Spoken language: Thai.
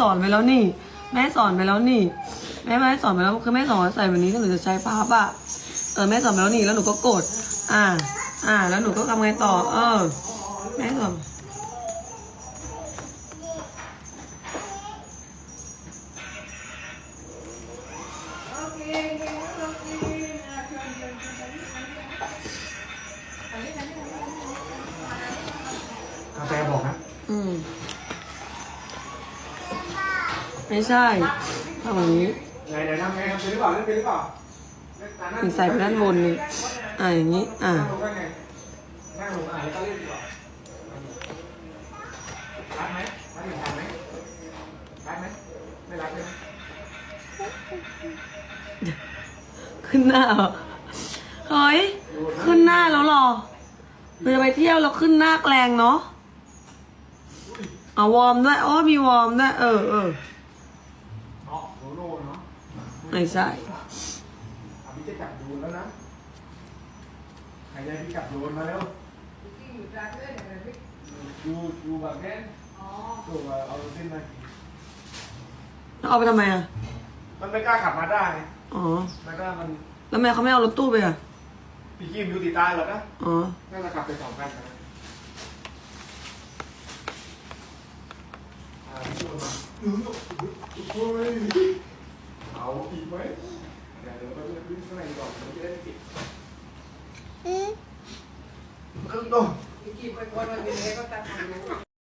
สอนไปแล้วนี่ แม่สอนไปแล้วนี่ แม่แม่สอนไปแล้วคือแม่สอนใส่แบบนี้ถ้าหนูจะใช้พับอะเออแม่สอนไปแล้วนี่แล้วหนูก็กด อ่า อ่า แล้วหนูก็ทำไงต่อ เออ แม่สอนกา ไม่ใช่ทำแบบนี้ไหนไหนทำไงทำเป็นหรือเปล่าเล่นเป็นหรือเปล่าเล่นตามหน้าถึงใส่ไปด้านบนนี่อ่าอย่างนี้ อ่านั่งลงก็ไงนั่งลงอะแล้วก็เล่นดีกว่ารัดไหมรัดหนึ่งทางไหมรัดไหมไม่รัดเลยขึ้นหน้าเหรอเฮ้ย ขึ้นหน้าแล้วเหรอเราจะไปเที่ยวเราขึ้นหน้าแกลงเนาะเอาวอร์มด้วย โอ้มีวอร์มด้วย เออเออ เนาะโซโล่เนาะ ไม่ใช่อะพี่จะจับโยนแล้วนะใครจะพี่จับโยนมาแล้วดูดูแบบนี้ดูว่าเอาเส้นมาแล้วเอาไปทำไมอะ มันไม่กล้าขับมาได้อ๋อมาได้มัน แล้วแม่เขาไม่เอารถตู้ไปอะ พี่คิมอยู่ติดตายหรอกนะอ๋อน่าจะขับไปสองคันนะอ่าพี่โยนมาอื้อโอ้ยเอาอีกไหมเดี๋ยวเดี๋ยวเราไปขึ้นข้างในก่ อนเราจะได้ไม่ติดครึ่งตัวกี่คนวันวันเป็นไงก็ตัดท